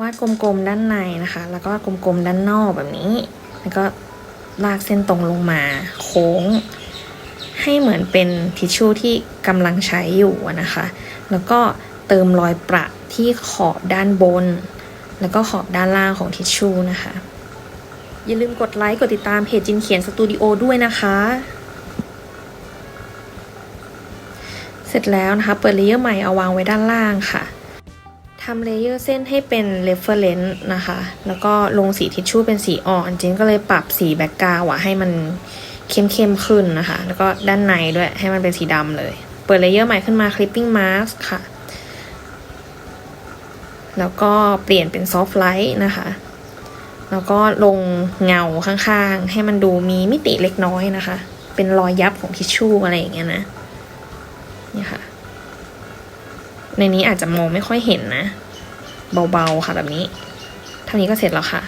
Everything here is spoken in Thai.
วาดกลมๆด้านในนะคะ แล้วก็กลมๆด้านนอกแบบนี้ แล้วก็ลากเส้นตรงลงมาโค้ง ให้เหมือนเป็นทิชชู่ที่กำลังใช้อยู่นะคะ แล้วก็เติมรอยประที่ขอบด้านบน แล้วก็ขอบด้านล่างของทิชชู่นะคะ อย่าลืมกดไลค์กดติดตามเพจจินเขียนสตูดิโอด้วยนะคะ เสร็จแล้วนะคะ เปิดเลเยอร์ใหม่เอาวางไว้ด้านล่างค่ะ ทำเลเยอร์เส้นให้เป็น reference นะคะ แล้วก็ลงสีทิชชู่เป็นสีอ่อนจินก็เลยปรับสีแบ็กกราวด์อะให้มันเข้มๆขึ้นนะคะ แล้วก็ด้านในด้วยให้มันเป็นสีดำเลย เปิดเลเยอร์ใหม่ขึ้นมา clipping mask ค่ะ แล้วก็เปลี่ยนเป็น soft light นะคะ แล้วก็ลงเงาข้างๆ ให้มันดูมีมิติเล็กน้อยนะคะ เป็นรอยยับของทิชชู่อะไรอย่างเงี้ยนะนี่ค่ะ ในนี้อาจจะมองไม่ค่อยเห็นนะ เบาๆค่ะแบบนี้ เท่านี้ก็เสร็จแล้วค่ะ